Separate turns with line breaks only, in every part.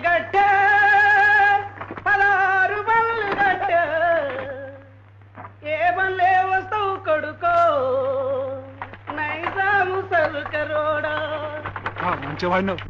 கட்ட పలారు బల్గట ఏ బల్లే వస్తావు కొడుకో నైజాము సరుకరోడా. మంచివాడినావు.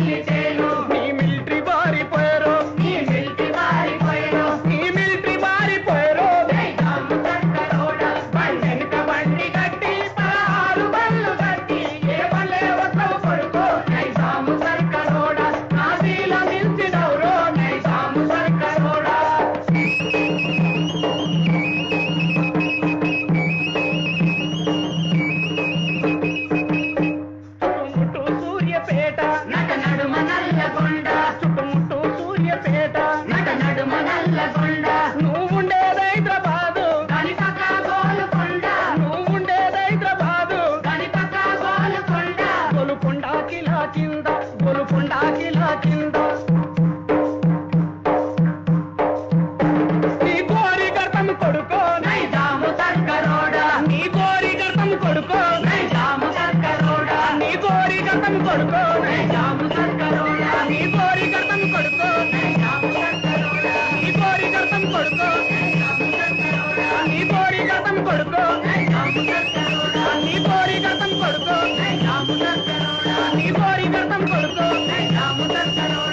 Take it down. కింద గొలుపుండా కిలా కింద. నీ కోరి గతం కొడుకో. నై జాము సర్కరోడా నీ కోరి గతం కొడుకో. నై జాము సర్కరోడా నీ కోరి గతం కొడుకో. నై జాము సర్కరోడా నీ కోరి గతం కొడుకో. నై జాము సర్కరోడా నీ కోరి నీ కోరి గతం కొడుతూ రాము దర్శనం